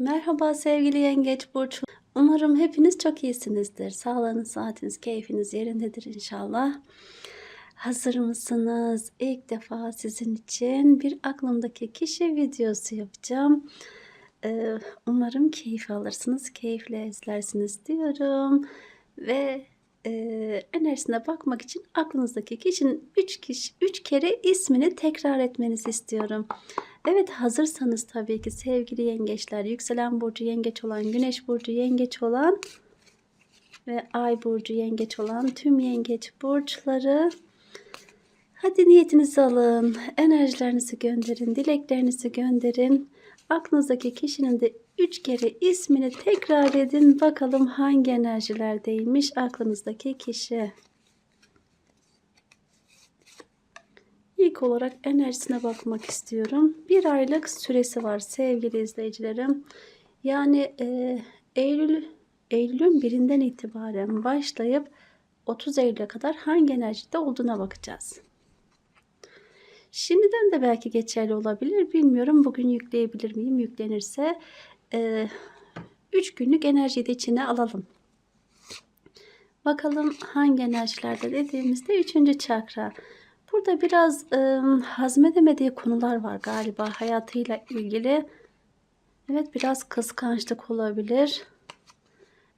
Merhaba sevgili Yengeç Burç. Umarım hepiniz çok iyisinizdir. Sağlığınız, saatiniz, keyfiniz yerindedir inşallah. Hazır mısınız? İlk defa sizin için bir aklımdaki kişi videosu yapacağım. Ee, umarım keyif alırsınız, keyifle izlersiniz diyorum. Ve e, enerjisine bakmak için aklınızdaki kişinin 3 kişi 3 kere ismini tekrar etmenizi istiyorum. Evet hazırsanız tabii ki sevgili yengeçler, yükselen burcu yengeç olan, güneş burcu yengeç olan ve ay burcu yengeç olan tüm yengeç burçları hadi niyetinizi alın, enerjilerinizi gönderin, dileklerinizi gönderin. Aklınızdaki kişinin de 3 kere ismini tekrar edin. Bakalım hangi enerjilerdeymiş aklınızdaki kişi. İlk olarak enerjisine bakmak istiyorum. Bir aylık süresi var sevgili izleyicilerim. Yani e, Eylül Eylül'ün birinden itibaren başlayıp 30 Eylül'e kadar hangi enerjide olduğuna bakacağız. Şimdiden de belki geçerli olabilir. Bilmiyorum. Bugün yükleyebilir miyim? Yüklenirse 3 e, günlük enerjiyi de içine alalım. Bakalım hangi enerjilerde dediğimizde 3. çakra. Burada biraz e, hazmedemediği konular var galiba hayatıyla ilgili. Evet biraz kıskançlık olabilir.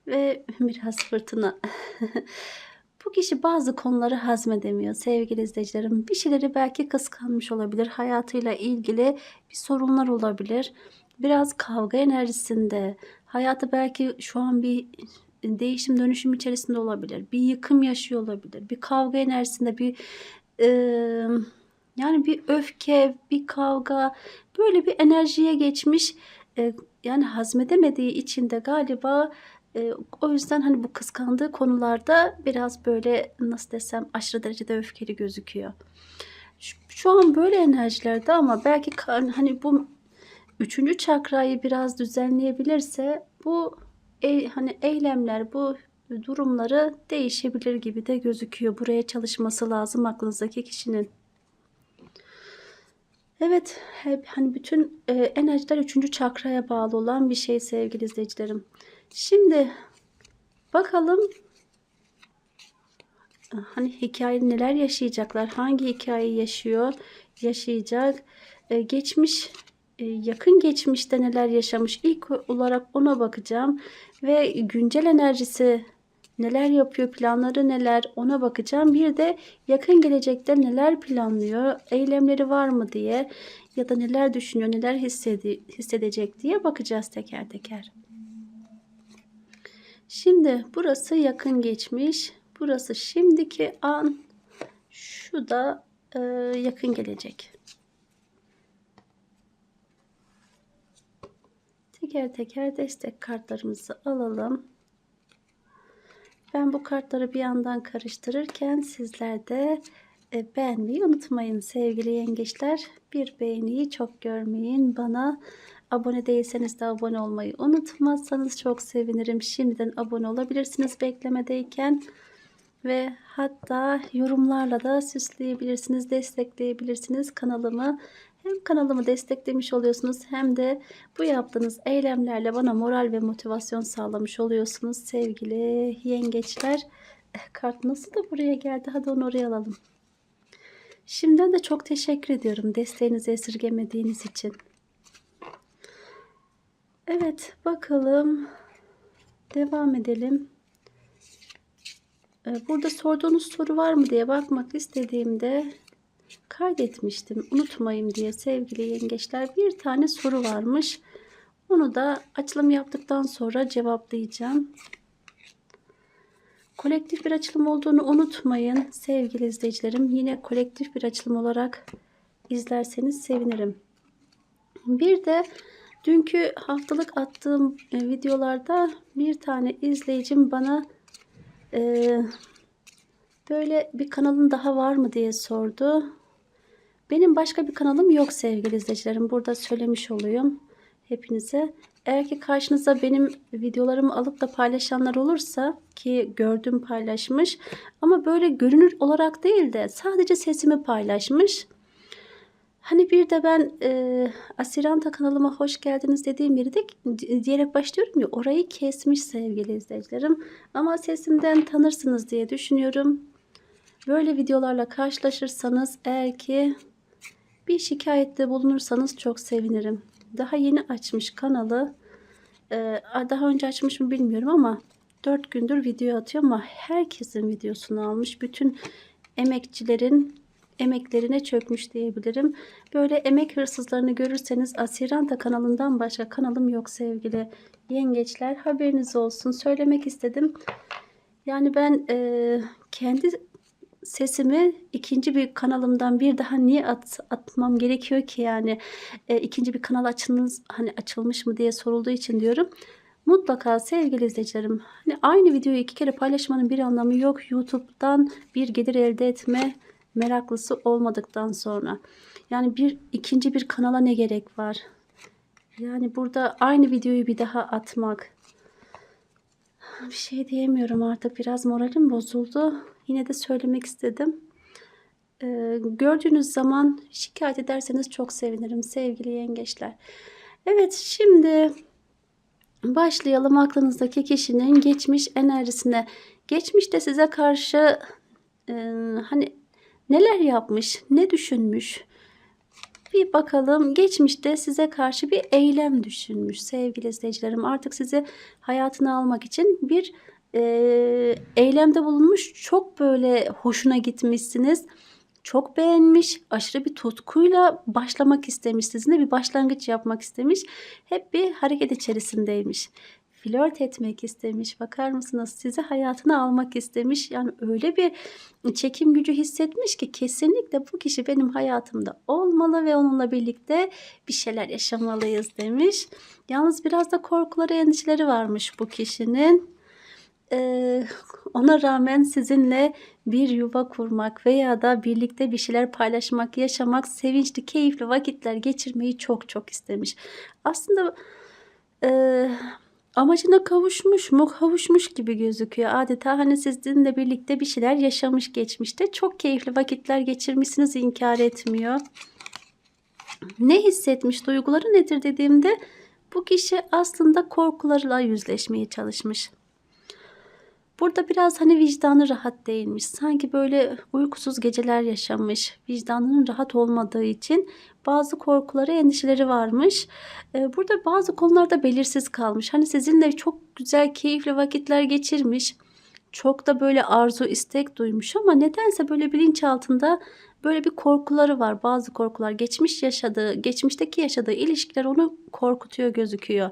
Ve biraz fırtına. Bu kişi bazı konuları hazmedemiyor sevgili izleyicilerim. Bir şeyleri belki kıskanmış olabilir. Hayatıyla ilgili bir sorunlar olabilir. Biraz kavga enerjisinde. Hayatı belki şu an bir değişim dönüşüm içerisinde olabilir. Bir yıkım yaşıyor olabilir. Bir kavga enerjisinde bir e, yani bir öfke, bir kavga böyle bir enerjiye geçmiş. E, yani hazmedemediği için de galiba e, o yüzden hani bu kıskandığı konularda biraz böyle nasıl desem aşırı derecede öfkeli gözüküyor. Şu, şu an böyle enerjilerde ama belki hani bu üçüncü çakrayı biraz düzenleyebilirse bu e, hani eylemler bu durumları değişebilir gibi de gözüküyor. Buraya çalışması lazım aklınızdaki kişinin. Evet, hep hani bütün e, enerjiler üçüncü çakraya bağlı olan bir şey sevgili izleyicilerim. Şimdi bakalım hani hikaye neler yaşayacaklar, hangi hikayeyi yaşıyor, yaşayacak, e, geçmiş yakın geçmişte neler yaşamış ilk olarak ona bakacağım ve güncel enerjisi neler yapıyor, planları neler ona bakacağım. Bir de yakın gelecekte neler planlıyor, eylemleri var mı diye ya da neler düşünüyor, neler hissedi hissedecek diye bakacağız teker teker. Şimdi burası yakın geçmiş. Burası şimdiki an. Şu da e, yakın gelecek. Teker teker destek kartlarımızı alalım. Ben bu kartları bir yandan karıştırırken sizler de e, beğenmeyi unutmayın sevgili yengeçler. Bir beğeniyi çok görmeyin. Bana abone değilseniz de abone olmayı unutmazsanız çok sevinirim. Şimdiden abone olabilirsiniz beklemedeyken. Ve hatta yorumlarla da süsleyebilirsiniz, destekleyebilirsiniz kanalımı. Hem kanalımı desteklemiş oluyorsunuz hem de bu yaptığınız eylemlerle bana moral ve motivasyon sağlamış oluyorsunuz sevgili yengeçler. Eh, kart nasıl da buraya geldi? Hadi onu oraya alalım. Şimdiden de çok teşekkür ediyorum desteğinizi esirgemediğiniz için. Evet bakalım. Devam edelim. Eh, burada sorduğunuz soru var mı diye bakmak istediğimde kaydetmiştim. Unutmayayım diye sevgili yengeçler bir tane soru varmış. Onu da açılım yaptıktan sonra cevaplayacağım. Kolektif bir açılım olduğunu unutmayın sevgili izleyicilerim. Yine kolektif bir açılım olarak izlerseniz sevinirim. Bir de dünkü haftalık attığım e, videolarda bir tane izleyicim bana e, böyle bir kanalın daha var mı diye sordu. Benim başka bir kanalım yok sevgili izleyicilerim. Burada söylemiş olayım hepinize. Eğer ki karşınıza benim videolarımı alıp da paylaşanlar olursa ki gördüm paylaşmış ama böyle görünür olarak değil de sadece sesimi paylaşmış. Hani bir de ben e, Asiranta kanalıma hoş geldiniz dediğim yeri de diyerek başlıyorum ya orayı kesmiş sevgili izleyicilerim. Ama sesimden tanırsınız diye düşünüyorum. Böyle videolarla karşılaşırsanız eğer ki bir şikayette bulunursanız çok sevinirim. Daha yeni açmış kanalı. Ee, daha önce açmış mı bilmiyorum ama 4 gündür video atıyor ama herkesin videosunu almış. Bütün emekçilerin emeklerine çökmüş diyebilirim. Böyle emek hırsızlarını görürseniz Asiranta kanalından başka kanalım yok sevgili yengeçler. Haberiniz olsun. Söylemek istedim. Yani ben e, kendi sesimi ikinci bir kanalımdan bir daha niye at, atmam gerekiyor ki yani e, ikinci bir kanal açınız hani açılmış mı diye sorulduğu için diyorum. Mutlaka sevgili izleyicilerim hani aynı videoyu iki kere paylaşmanın bir anlamı yok. YouTube'dan bir gelir elde etme meraklısı olmadıktan sonra. Yani bir ikinci bir kanala ne gerek var? Yani burada aynı videoyu bir daha atmak. Bir şey diyemiyorum artık biraz moralim bozuldu. Yine de söylemek istedim. Ee, gördüğünüz zaman şikayet ederseniz çok sevinirim sevgili yengeçler. Evet şimdi başlayalım aklınızdaki kişinin geçmiş enerjisine. Geçmişte size karşı e, hani neler yapmış, ne düşünmüş? Bir bakalım geçmişte size karşı bir eylem düşünmüş sevgili izleyicilerim. Artık sizi hayatına almak için bir e, eylemde bulunmuş. Çok böyle hoşuna gitmişsiniz. Çok beğenmiş, aşırı bir tutkuyla başlamak istemiş, sizinle bir başlangıç yapmak istemiş. Hep bir hareket içerisindeymiş flört etmek istemiş. Bakar mısınız? Sizi hayatına almak istemiş. Yani öyle bir çekim gücü hissetmiş ki kesinlikle bu kişi benim hayatımda olmalı ve onunla birlikte bir şeyler yaşamalıyız demiş. Yalnız biraz da korkuları, endişeleri varmış bu kişinin. Ee, ona rağmen sizinle bir yuva kurmak veya da birlikte bir şeyler paylaşmak, yaşamak, sevinçli, keyifli vakitler geçirmeyi çok çok istemiş. Aslında e, amacına kavuşmuş mu kavuşmuş gibi gözüküyor. Adeta hani sizinle birlikte bir şeyler yaşamış geçmişte. Çok keyifli vakitler geçirmişsiniz inkar etmiyor. Ne hissetmiş duyguları nedir dediğimde bu kişi aslında korkularıyla yüzleşmeye çalışmış. Burada biraz hani vicdanı rahat değilmiş. Sanki böyle uykusuz geceler yaşamış. Vicdanının rahat olmadığı için bazı korkuları, endişeleri varmış. Ee, burada bazı konularda belirsiz kalmış. Hani sizinle çok güzel, keyifli vakitler geçirmiş. Çok da böyle arzu, istek duymuş ama nedense böyle bilinç altında böyle bir korkuları var. Bazı korkular geçmiş yaşadığı, geçmişteki yaşadığı ilişkiler onu korkutuyor gözüküyor.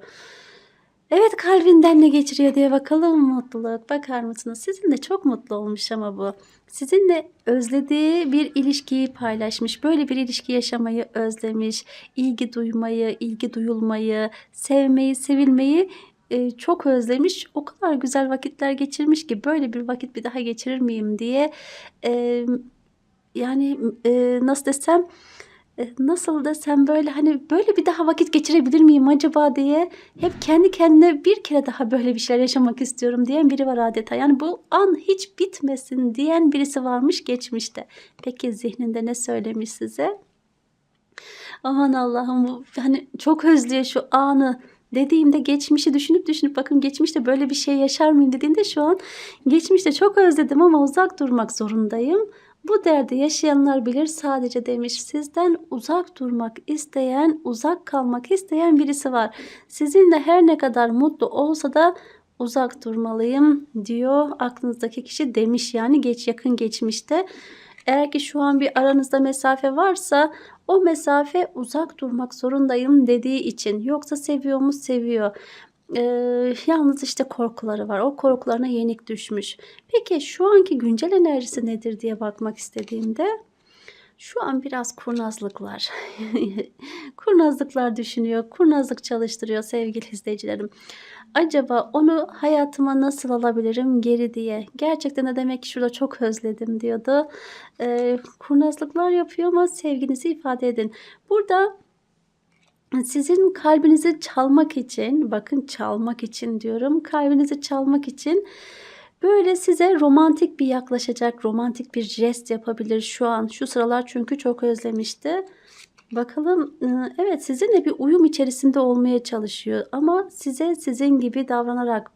Evet kalbinden ne geçiriyor diye bakalım mutluluk. Bakar mısınız? Sizinle çok mutlu olmuş ama bu. Sizinle özlediği bir ilişkiyi paylaşmış. Böyle bir ilişki yaşamayı özlemiş. ilgi duymayı, ilgi duyulmayı, sevmeyi, sevilmeyi e, çok özlemiş. O kadar güzel vakitler geçirmiş ki böyle bir vakit bir daha geçirir miyim diye e, yani e, nasıl desem e, nasıl desem böyle hani böyle bir daha vakit geçirebilir miyim acaba diye hep kendi kendine bir kere daha böyle bir şeyler yaşamak istiyorum diyen biri var adeta. Yani bu an hiç bitmesin diyen birisi varmış geçmişte. Peki zihninde ne söylemiş size? Aman Allah'ım bu hani çok özlüyor şu anı dediğimde geçmişi düşünüp düşünüp bakın geçmişte böyle bir şey yaşar mıyım dediğinde şu an geçmişte çok özledim ama uzak durmak zorundayım. Bu derdi yaşayanlar bilir sadece demiş sizden uzak durmak isteyen, uzak kalmak isteyen birisi var. Sizinle her ne kadar mutlu olsa da uzak durmalıyım diyor aklınızdaki kişi demiş yani geç yakın geçmişte. Eğer ki şu an bir aranızda mesafe varsa o mesafe uzak durmak zorundayım dediği için yoksa seviyor mu seviyor. Ee, yalnız işte korkuları var. O korkularına yenik düşmüş. Peki şu anki güncel enerjisi nedir diye bakmak istediğimde şu an biraz kurnazlıklar. kurnazlıklar düşünüyor. Kurnazlık çalıştırıyor sevgili izleyicilerim. Acaba onu hayatıma nasıl alabilirim geri diye. Gerçekten de demek ki şurada çok özledim diyordu. Ee, kurnazlıklar yapıyor ama sevginizi ifade edin. Burada sizin kalbinizi çalmak için, bakın çalmak için diyorum, kalbinizi çalmak için böyle size romantik bir yaklaşacak, romantik bir jest yapabilir şu an. Şu sıralar çünkü çok özlemişti. Bakalım, ııı, evet, sizinle bir uyum içerisinde olmaya çalışıyor ama size sizin gibi davranarak,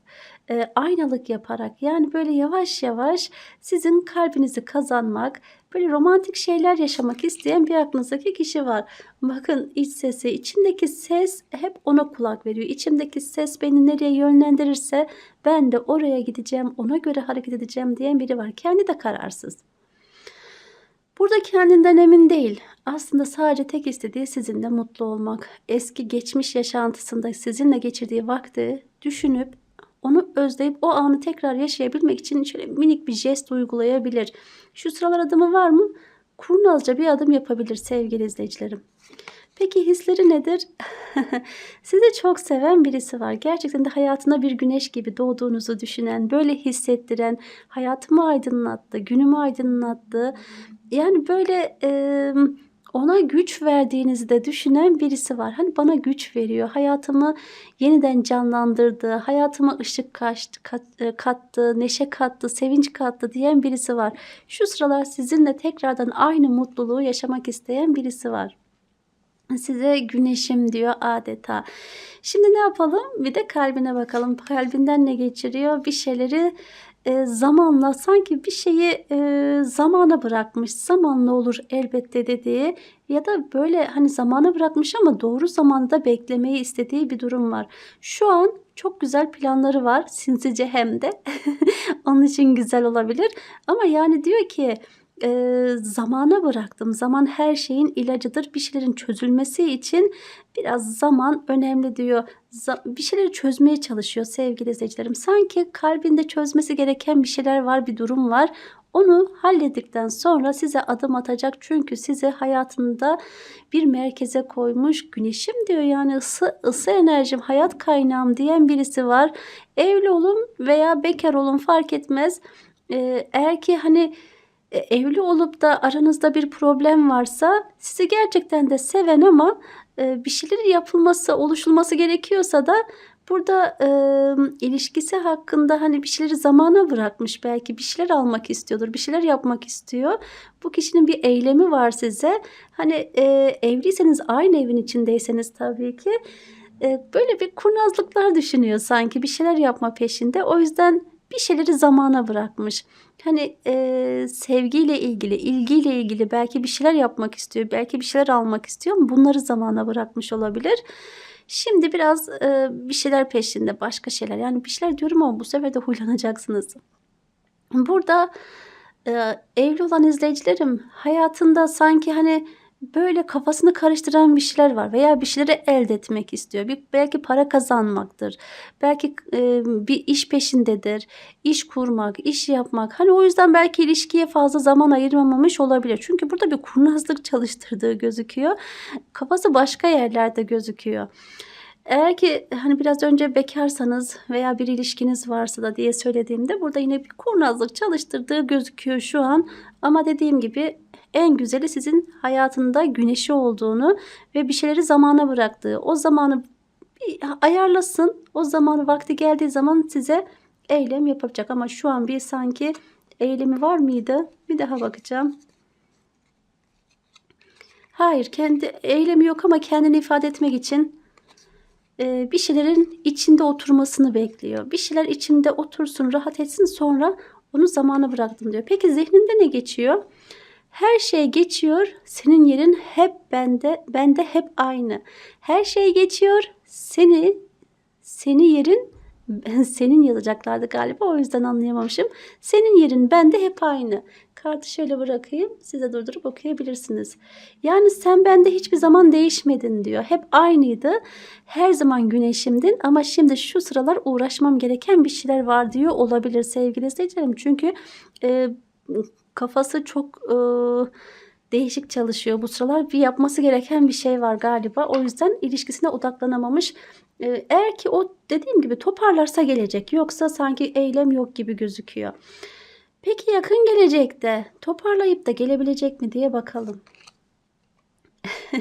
eee, aynalık yaparak, yani, böyle, yavaş yavaş sizin kalbinizi kazanmak, böyle, romantik şeyler yaşamak isteyen bir aklınızdaki kişi var. Bakın iç sesi, içindeki ses hep ona kulak veriyor. İçimdeki ses beni nereye yönlendirirse ben de oraya gideceğim, ona göre hareket edeceğim diyen biri var. Kendi de kararsız. Burada kendinden emin değil. Aslında sadece tek istediği sizinle mutlu olmak. Eski geçmiş yaşantısında sizinle geçirdiği vakti düşünüp onu özleyip o anı tekrar yaşayabilmek için şöyle minik bir jest uygulayabilir. Şu sıralar adımı var mı? Kurnazca bir adım yapabilir sevgili izleyicilerim. Peki hisleri nedir? Sizi çok seven birisi var. Gerçekten de hayatına bir güneş gibi doğduğunuzu düşünen, böyle hissettiren, hayatımı aydınlattı, günümü aydınlattı. Yani böyle emm, ona güç verdiğinizi de düşünen birisi var. Hani bana güç veriyor, hayatımı yeniden canlandırdı, hayatıma ışık kaçtı, kat, eee, kattı, neşe kattı, sevinç kattı diyen birisi var. Şu sıralar sizinle tekrardan aynı mutluluğu yaşamak isteyen birisi var. Size güneşim diyor adeta. Şimdi ne yapalım? Bir de kalbine bakalım. Kalbinden ne geçiriyor? Bir şeyleri eee, zamanla sanki bir şeyi eee, zamana bırakmış. Zamanla olur elbette dediği ya da böyle hani zamana bırakmış ama doğru zamanda beklemeyi istediği bir durum var. Şu an çok güzel planları var. Sinsice hem de. Onun için güzel olabilir. Ama yani diyor ki Eee, zamana bıraktım. Zaman her şeyin ilacıdır. Bir şeylerin çözülmesi için biraz zaman önemli diyor. Bir şeyleri çözmeye çalışıyor sevgili izleyicilerim. Sanki kalbinde çözmesi gereken bir şeyler var, bir durum var. Onu hallettikten sonra size adım atacak. Çünkü sizi hayatında bir merkeze koymuş. Güneşim diyor yani ısı, ısı enerjim, hayat kaynağım diyen birisi var. Evli olun veya bekar olun fark etmez. Eee, eğer ki hani e, evli olup da aranızda bir problem varsa sizi gerçekten de seven ama e, bir şeylerin yapılması, oluşulması gerekiyorsa da burada e, ilişkisi hakkında hani bir şeyleri zamana bırakmış belki bir şeyler almak istiyordur, bir şeyler yapmak istiyor. Bu kişinin bir eylemi var size. Hani e, evliyseniz aynı evin içindeyseniz tabii ki e, böyle bir kurnazlıklar düşünüyor sanki bir şeyler yapma peşinde. O yüzden bir şeyleri zamana bırakmış. Hani, eee, sevgiyle ilgili, ilgiyle ilgili belki bir şeyler yapmak istiyor, belki bir şeyler almak istiyor ama bunları zamana bırakmış olabilir. Şimdi biraz, eee, bir şeyler peşinde, başka şeyler. Yani bir şeyler diyorum ama bu sefer de huylanacaksınız. Burada, eee, evli olan izleyicilerim hayatında sanki, hani, böyle kafasını karıştıran bir şeyler var veya bir şeyleri elde etmek istiyor. Bir belki para kazanmaktır. Belki, eee, bir iş peşindedir. İş kurmak, iş yapmak. Hani o yüzden belki ilişkiye fazla zaman ayıramamış olabilir. Çünkü burada bir kurnazlık çalıştırdığı gözüküyor. Kafası başka yerlerde gözüküyor. Eğer ki hani biraz önce bekarsanız veya bir ilişkiniz varsa da diye söylediğimde burada yine bir kurnazlık çalıştırdığı gözüküyor şu an. Ama dediğim gibi en güzeli sizin hayatında güneşi olduğunu ve bir şeyleri zamana bıraktığı. O zamanı ayarlasın. O zamanı vakti geldiği zaman size eylem yapacak. Ama şu an bir sanki eylemi var mıydı? Bir daha bakacağım. Hayır, kendi eylemi yok ama kendini ifade etmek için e, bir şeylerin içinde oturmasını bekliyor. Bir şeyler içinde otursun, rahat etsin sonra onu zamana bıraktım diyor. Peki zihninde ne geçiyor? Her şey geçiyor, senin yerin hep bende, bende hep aynı. Her şey geçiyor, seni, seni yerin senin yazacaklardı galiba o yüzden anlayamamışım. Senin yerin bende hep aynı. Kartı şöyle bırakayım size durdurup okuyabilirsiniz. Yani sen bende hiçbir zaman değişmedin diyor. Hep aynıydı. Her zaman güneşimdin ama şimdi şu sıralar uğraşmam gereken bir şeyler var diyor olabilir sevgili izleyicilerim. Çünkü e, kafası çok e, değişik çalışıyor bu sıralar. Bir yapması gereken bir şey var galiba. O yüzden ilişkisine odaklanamamış. E, eğer ki o dediğim gibi toparlarsa gelecek. Yoksa sanki eylem yok gibi gözüküyor. Peki yakın gelecekte toparlayıp da gelebilecek mi diye bakalım.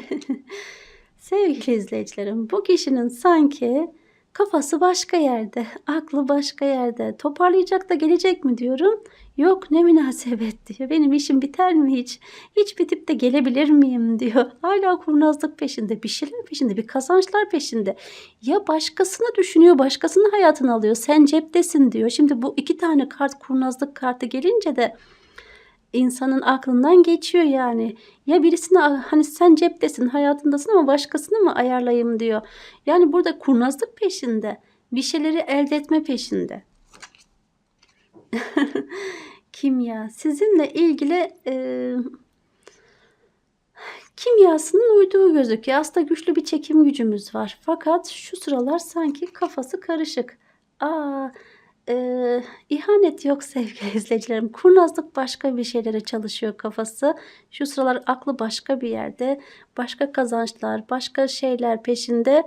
Sevgili izleyicilerim bu kişinin sanki Kafası başka yerde, aklı başka yerde. Toparlayacak da gelecek mi diyorum. Yok ne münasebet diyor. Benim işim biter mi hiç? Hiç bitip de gelebilir miyim diyor. Hala kurnazlık peşinde, bir şeyler peşinde, bir kazançlar peşinde. Ya başkasını düşünüyor, başkasının hayatını alıyor. Sen ceptesin diyor. Şimdi bu iki tane kart kurnazlık kartı gelince de insanın aklından geçiyor yani. Ya birisine hani sen ceptesin, hayatındasın ama başkasını mı ayarlayayım diyor. Yani burada kurnazlık peşinde. Bir şeyleri elde etme peşinde. Kimya. Sizinle ilgili e, kimyasının uyduğu gözüküyor. Aslında güçlü bir çekim gücümüz var. Fakat şu sıralar sanki kafası karışık. Aa, e, ihanet yok sevgili izleyicilerim. Kurnazlık başka bir şeylere çalışıyor kafası. Şu sıralar aklı başka bir yerde. Başka kazançlar, başka şeyler peşinde.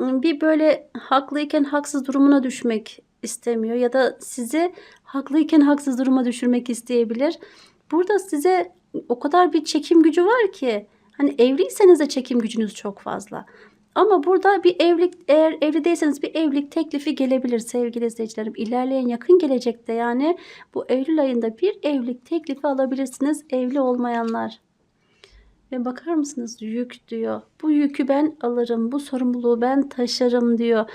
Bir böyle haklıyken haksız durumuna düşmek istemiyor ya da sizi haklıyken haksız duruma düşürmek isteyebilir. Burada size o kadar bir çekim gücü var ki hani evliyseniz de çekim gücünüz çok fazla. Ama burada bir evlilik eğer evli değilseniz bir evlilik teklifi gelebilir sevgili izleyicilerim. İlerleyen yakın gelecekte yani bu Eylül ayında bir evlilik teklifi alabilirsiniz evli olmayanlar. Ve bakar mısınız yük diyor. Bu yükü ben alırım, bu sorumluluğu ben taşırım diyor.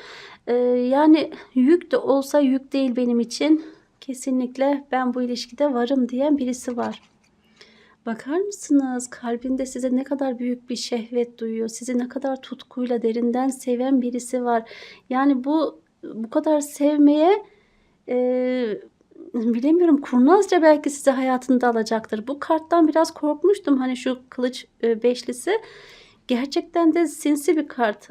Ee, yani yük de olsa yük değil benim için. Kesinlikle ben bu ilişkide varım diyen birisi var. Bakar mısınız kalbinde size ne kadar büyük bir şehvet duyuyor. Sizi ne kadar tutkuyla derinden seven birisi var. Yani bu bu kadar sevmeye e, bilemiyorum kurnazca belki sizi hayatında alacaktır. Bu karttan biraz korkmuştum. Hani şu kılıç e, beşlisi gerçekten de sinsi bir kart.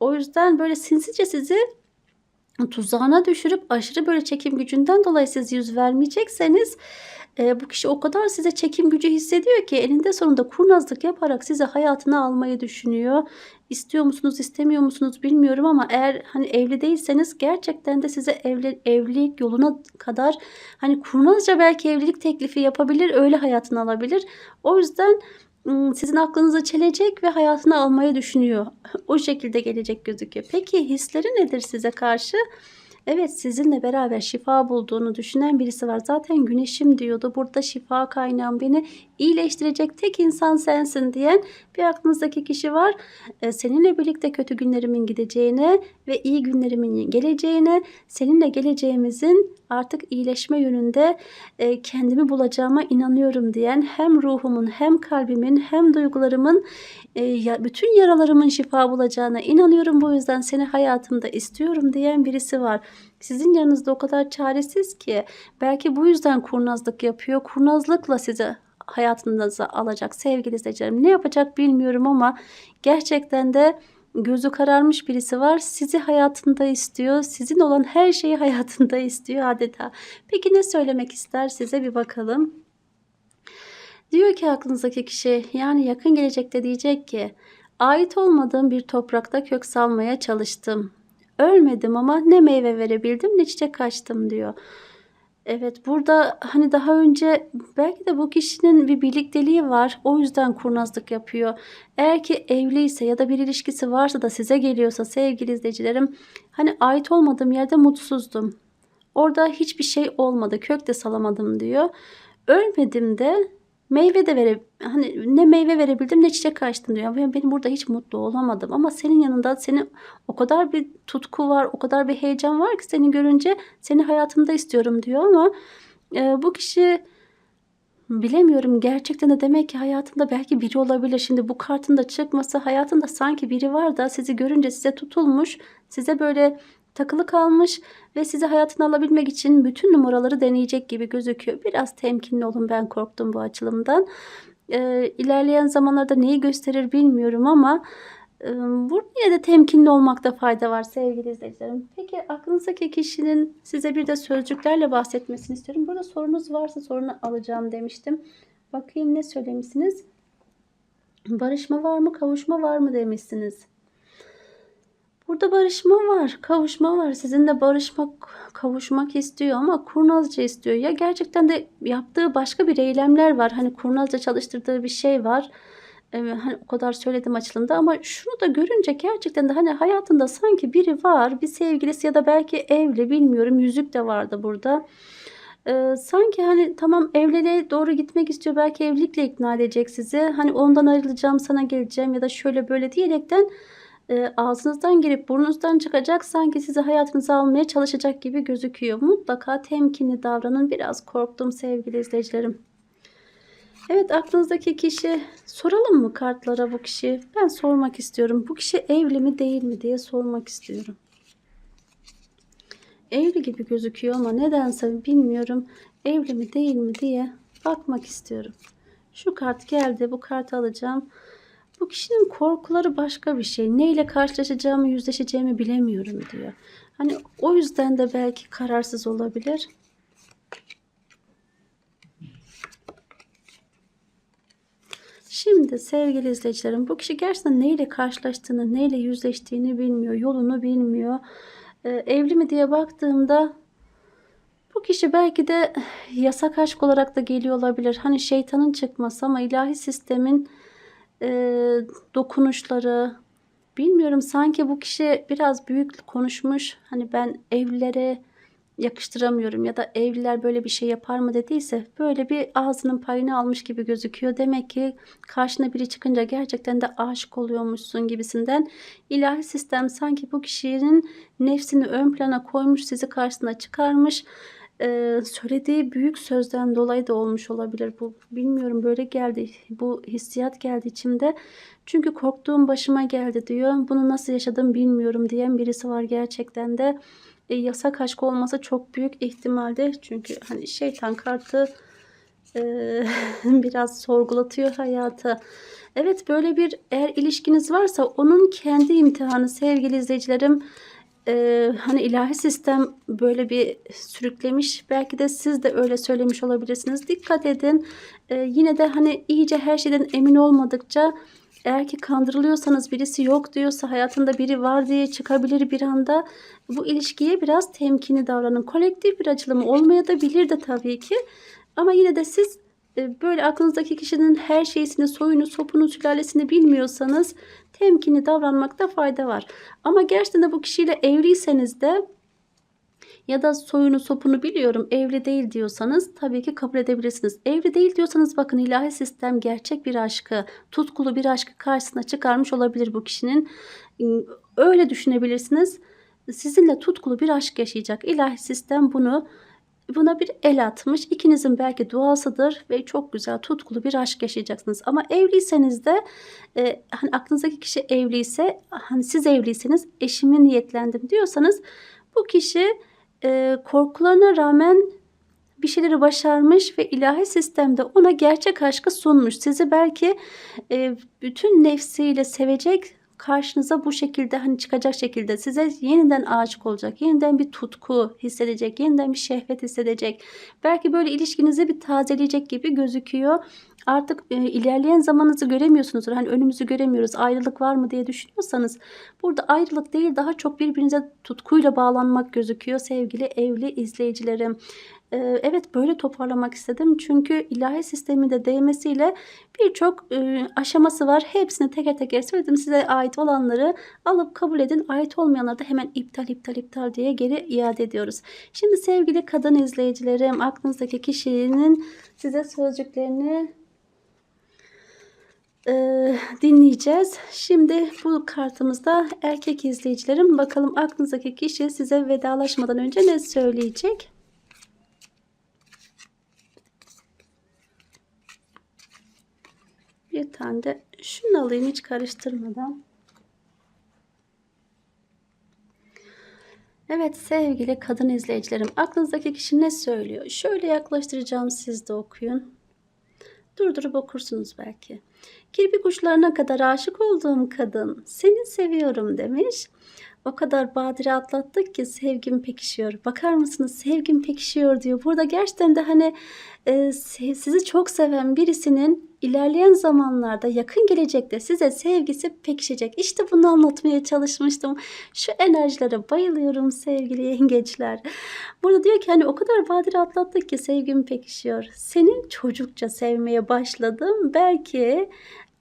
O yüzden böyle sinsice sizi tuzağına düşürüp aşırı böyle çekim gücünden dolayı siz yüz vermeyecekseniz e, bu kişi o kadar size çekim gücü hissediyor ki eninde sonunda kurnazlık yaparak sizi hayatına almayı düşünüyor. İstiyor musunuz istemiyor musunuz bilmiyorum ama eğer hani evli değilseniz gerçekten de size evli, evlilik yoluna kadar hani kurnazca belki evlilik teklifi yapabilir öyle hayatını alabilir. O yüzden sizin aklınıza çelecek ve hayatına almayı düşünüyor. O şekilde gelecek gözüküyor. Peki hisleri nedir size karşı? Evet sizinle beraber şifa bulduğunu düşünen birisi var. Zaten güneşim diyordu. Burada şifa kaynağım beni iyileştirecek tek insan sensin diyen bir aklınızdaki kişi var. Ee, seninle birlikte kötü günlerimin gideceğine ve iyi günlerimin geleceğine, seninle geleceğimizin artık iyileşme yönünde e, kendimi bulacağıma inanıyorum diyen hem ruhumun hem kalbimin hem duygularımın e, bütün yaralarımın şifa bulacağına inanıyorum. Bu yüzden seni hayatımda istiyorum diyen birisi var. Sizin yanınızda o kadar çaresiz ki belki bu yüzden kurnazlık yapıyor. Kurnazlıkla sizi hayatınıza alacak sevgili izleyicilerim. Ne yapacak bilmiyorum ama gerçekten de gözü kararmış birisi var. Sizi hayatında istiyor. Sizin olan her şeyi hayatında istiyor adeta. Peki ne söylemek ister size bir bakalım. Diyor ki aklınızdaki kişi yani yakın gelecekte diyecek ki ait olmadığım bir toprakta kök salmaya çalıştım. Ölmedim ama ne meyve verebildim ne çiçek açtım diyor. Evet burada hani daha önce belki de bu kişinin bir birlikteliği var. O yüzden kurnazlık yapıyor. Eğer ki evliyse ya da bir ilişkisi varsa da size geliyorsa sevgili izleyicilerim hani ait olmadığım yerde mutsuzdum. Orada hiçbir şey olmadı. Kök de salamadım diyor. Ölmedim de Meyve de vere hani ne meyve verebildim ne çiçek açtım diyor. Ben benim burada hiç mutlu olamadım ama senin yanında senin o kadar bir tutku var, o kadar bir heyecan var ki seni görünce seni hayatımda istiyorum diyor ama e, bu kişi bilemiyorum gerçekten de demek ki hayatında belki biri olabilir. Şimdi bu kartın da çıkması hayatında sanki biri var da sizi görünce size tutulmuş, size böyle takılı kalmış ve sizi hayatına alabilmek için bütün numaraları deneyecek gibi gözüküyor. Biraz temkinli olun ben korktum bu açılımdan. Ee, ilerleyen zamanlarda neyi gösterir bilmiyorum ama e, burada yine de temkinli olmakta fayda var sevgili izleyicilerim. Peki aklınızdaki kişinin size bir de sözcüklerle bahsetmesini istiyorum. Burada sorunuz varsa sorunu alacağım demiştim. Bakayım ne söylemişsiniz? Barışma var mı, kavuşma var mı demişsiniz. Burada barışma var, kavuşma var. Sizinle barışmak, kavuşmak istiyor ama kurnazca istiyor. Ya gerçekten de yaptığı başka bir eylemler var. Hani kurnazca çalıştırdığı bir şey var. Eee, hani, o kadar söyledim açılımda ama şunu da görünce gerçekten de, hani, hayatında sanki biri var, bir sevgilisi ya da belki evli, bilmiyorum. Yüzük de vardı burada. Eee, sanki, hani, tamam evliliğe doğru gitmek istiyor, belki evlilikle ikna edecek sizi. Hani, ondan ayrılacağım, sana geleceğim ya da şöyle böyle diyerekten, eee, ağzınızdan girip burnunuzdan çıkacak, sanki sizi hayatınıza almaya çalışacak gibi gözüküyor. Mutlaka temkinli davranın. Biraz korktum sevgili izleyicilerim. Evet, aklınızdaki kişi soralım mı kartlara bu kişi? Ben sormak istiyorum. Bu kişi evli mi değil mi diye sormak istiyorum. Evli gibi gözüküyor ama nedense bilmiyorum. Evli mi değil mi diye bakmak istiyorum. Şu kart geldi. Bu kartı alacağım. Bu kişinin korkuları başka bir şey. Neyle karşılaşacağımı, yüzleşeceğimi bilemiyorum diyor. Hani o yüzden de belki kararsız olabilir. Şimdi sevgili izleyicilerim bu kişi gerçekten neyle karşılaştığını, neyle yüzleştiğini bilmiyor, yolunu bilmiyor. Ee, evli mi diye baktığımda bu kişi belki de yasak aşk olarak da geliyor olabilir. Hani şeytanın çıkması ama ilahi sistemin e, dokunuşları, bilmiyorum sanki bu kişi biraz büyük konuşmuş. Hani ben evlilere yakıştıramıyorum ya da evliler böyle bir şey yapar mı dediyse böyle bir ağzının payını almış gibi gözüküyor. Demek ki karşına biri çıkınca gerçekten de aşık oluyormuşsun gibisinden ilahi sistem sanki bu kişinin nefsini ön plana koymuş sizi karşısına çıkarmış. Ee, söylediği büyük sözden dolayı da olmuş olabilir bu. Bilmiyorum böyle geldi. Bu hissiyat geldi içimde. Çünkü korktuğum başıma geldi diyor. Bunu nasıl yaşadım bilmiyorum diyen birisi var gerçekten de. E, yasak aşk olması çok büyük ihtimalde. Çünkü hani şeytan kartı e, biraz sorgulatıyor hayatı. Evet böyle bir eğer ilişkiniz varsa onun kendi imtihanı sevgili izleyicilerim. Ee, hani ilahi sistem böyle bir sürüklemiş. Belki de siz de öyle söylemiş olabilirsiniz. Dikkat edin. Ee, yine de hani iyice her şeyden emin olmadıkça eğer ki kandırılıyorsanız birisi yok diyorsa hayatında biri var diye çıkabilir bir anda. Bu ilişkiye biraz temkinli davranın. Kolektif bir açılımı olmaya da bilir de tabii ki. Ama yine de siz e, böyle aklınızdaki kişinin her şeysini, soyunu, sopunu, sülalesini bilmiyorsanız temkinli davranmakta fayda var. Ama gerçekten de bu kişiyle evliyseniz de ya da soyunu sopunu biliyorum evli değil diyorsanız tabii ki kabul edebilirsiniz. Evli değil diyorsanız bakın ilahi sistem gerçek bir aşkı, tutkulu bir aşkı karşısına çıkarmış olabilir bu kişinin. Öyle düşünebilirsiniz. Sizinle tutkulu bir aşk yaşayacak. İlahi sistem bunu buna bir el atmış. İkinizin belki duasıdır ve çok güzel tutkulu bir aşk yaşayacaksınız. Ama evliyseniz de e, hani aklınızdaki kişi evliyse hani siz evliyseniz eşimi niyetlendim diyorsanız bu kişi e, korkularına rağmen bir şeyleri başarmış ve ilahi sistemde ona gerçek aşkı sunmuş. Sizi belki e, bütün nefsiyle sevecek karşınıza bu şekilde hani çıkacak şekilde size yeniden aşık olacak. Yeniden bir tutku hissedecek. Yeniden bir şehvet hissedecek. Belki böyle ilişkinizi bir tazeleyecek gibi gözüküyor. Artık e, ilerleyen zamanınızı göremiyorsunuzdur. Hani önümüzü göremiyoruz. Ayrılık var mı diye düşünüyorsanız burada ayrılık değil daha çok birbirinize tutkuyla bağlanmak gözüküyor sevgili evli izleyicilerim. Evet böyle toparlamak istedim. Çünkü ilahi sisteminde değmesiyle birçok aşaması var. Hepsini teker teker söyledim. Size ait olanları alıp kabul edin. Ait olmayanları da hemen iptal iptal iptal diye geri iade ediyoruz. Şimdi sevgili kadın izleyicilerim aklınızdaki kişinin size sözcüklerini dinleyeceğiz. Şimdi bu kartımızda erkek izleyicilerim bakalım aklınızdaki kişi size vedalaşmadan önce ne söyleyecek? Bir tane de şunu alayım hiç karıştırmadan. Evet sevgili kadın izleyicilerim aklınızdaki kişi ne söylüyor? Şöyle yaklaştıracağım siz de okuyun. Durdurup okursunuz belki. Kirpi kuşlarına kadar aşık olduğum kadın seni seviyorum demiş. O kadar badire atlattık ki sevgim pekişiyor. Bakar mısınız sevgim pekişiyor diyor. Burada gerçekten de hani e, sizi çok seven birisinin ilerleyen zamanlarda yakın gelecekte size sevgisi pekişecek. İşte bunu anlatmaya çalışmıştım. Şu enerjilere bayılıyorum sevgili yengeçler. Burada diyor ki hani o kadar badire atlattık ki sevgim pekişiyor. Senin çocukça sevmeye başladım. Belki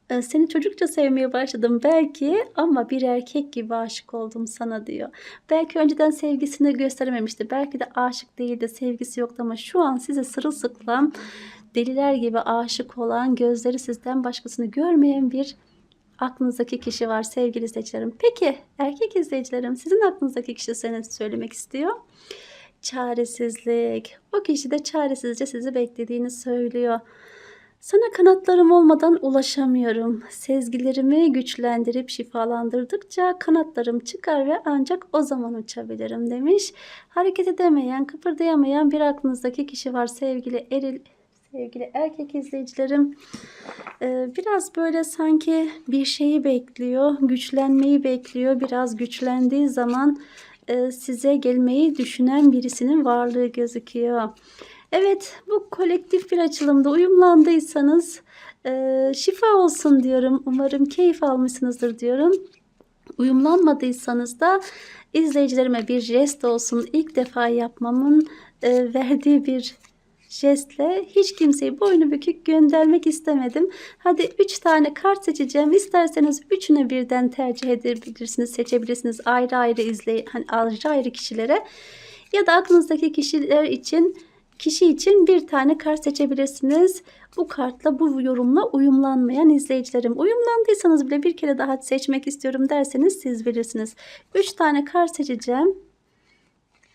e, seni çocukça sevmeye başladım belki ama bir erkek gibi aşık oldum sana diyor. Belki önceden sevgisini gösterememişti. Belki de aşık değildi, sevgisi yoktu ama şu an size sırılsıklam deliler gibi aşık olan, gözleri sizden başkasını görmeyen bir aklınızdaki kişi var sevgili izleyicilerim. Peki erkek izleyicilerim sizin aklınızdaki kişi size ne söylemek istiyor? Çaresizlik. O kişi de çaresizce sizi beklediğini söylüyor. Sana kanatlarım olmadan ulaşamıyorum. Sezgilerimi güçlendirip şifalandırdıkça kanatlarım çıkar ve ancak o zaman uçabilirim demiş. Hareket edemeyen, kıpırdayamayan bir aklınızdaki kişi var sevgili eril, sevgili erkek izleyicilerim. Ee, biraz böyle sanki bir şeyi bekliyor, güçlenmeyi bekliyor. Biraz güçlendiği zaman e, size gelmeyi düşünen birisinin varlığı gözüküyor. Evet bu kolektif bir açılımda uyumlandıysanız e, şifa olsun diyorum. Umarım keyif almışsınızdır diyorum. Uyumlanmadıysanız da izleyicilerime bir jest olsun. İlk defa yapmamın e, verdiği bir jestle hiç kimseyi boynu bükük göndermek istemedim. Hadi 3 tane kart seçeceğim. İsterseniz üçüne birden tercih edebilirsiniz, seçebilirsiniz. Ayrı ayrı izley hani ayrı ayrı kişilere ya da aklınızdaki kişiler için kişi için bir tane kart seçebilirsiniz. Bu kartla bu yorumla uyumlanmayan izleyicilerim. Uyumlandıysanız bile bir kere daha seçmek istiyorum derseniz siz bilirsiniz. 3 tane kart seçeceğim.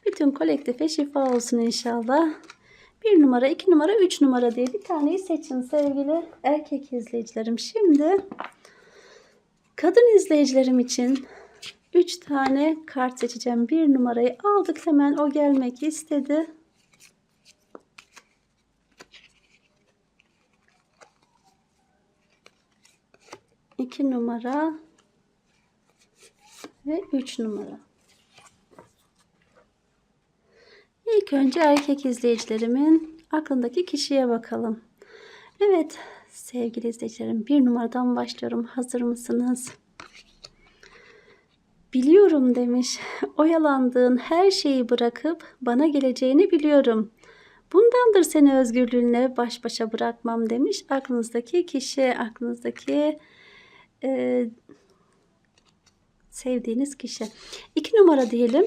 Bütün kolektife şifa olsun inşallah. 1 numara, 2 numara, 3 numara diye bir taneyi seçin sevgili erkek izleyicilerim. Şimdi kadın izleyicilerim için 3 tane kart seçeceğim. 1 numarayı aldık hemen o gelmek istedi. İki numara ve üç numara. İlk önce erkek izleyicilerimin aklındaki kişiye bakalım. Evet sevgili izleyicilerim bir numaradan başlıyorum. Hazır mısınız? Biliyorum demiş. Oyalandığın her şeyi bırakıp bana geleceğini biliyorum. Bundandır seni özgürlüğüne baş başa bırakmam demiş. Aklınızdaki kişi, aklınızdaki e, sevdiğiniz kişi. İki numara diyelim.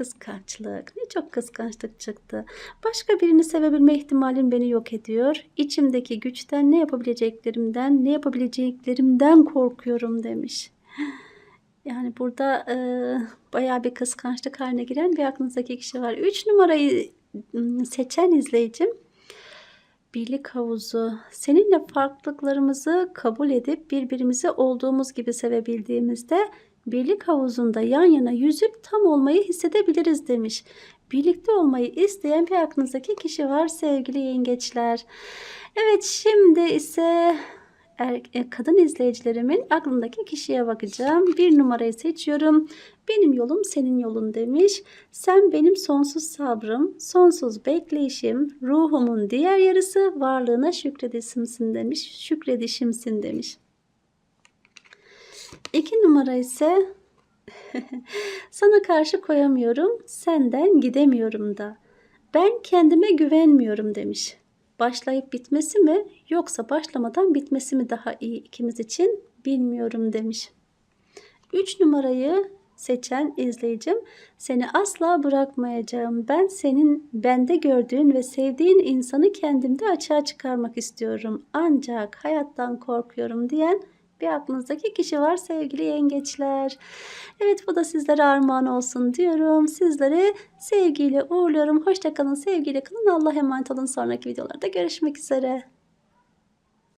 Kıskançlık. Ne çok kıskançlık çıktı. Başka birini sevebilme ihtimalim beni yok ediyor. İçimdeki güçten ne yapabileceklerimden, ne yapabileceklerimden korkuyorum demiş. Yani burada e, bayağı bir kıskançlık haline giren bir aklınızdaki kişi var. Üç numarayı seçen izleyicim birlik havuzu. Seninle farklılıklarımızı kabul edip birbirimizi olduğumuz gibi sevebildiğimizde birlik havuzunda yan yana yüzüp tam olmayı hissedebiliriz demiş. Birlikte olmayı isteyen bir aklınızdaki kişi var sevgili yengeçler. Evet şimdi ise er, kadın izleyicilerimin aklındaki kişiye bakacağım. Bir numarayı seçiyorum. Benim yolum senin yolun demiş. Sen benim sonsuz sabrım, sonsuz bekleyişim, ruhumun diğer yarısı varlığına şükredişimsin demiş. Şükredişimsin demiş. İki numara ise sana karşı koyamıyorum, senden gidemiyorum da. Ben kendime güvenmiyorum demiş. Başlayıp bitmesi mi yoksa başlamadan bitmesi mi daha iyi ikimiz için bilmiyorum demiş. Üç numarayı seçen izleyicim seni asla bırakmayacağım. Ben senin bende gördüğün ve sevdiğin insanı kendimde açığa çıkarmak istiyorum. Ancak hayattan korkuyorum diyen bir aklınızdaki kişi var sevgili yengeçler. Evet bu da sizlere armağan olsun diyorum. Sizleri sevgiyle uğurluyorum. Hoşçakalın, sevgiyle kalın. Allah emanet olun. Sonraki videolarda görüşmek üzere.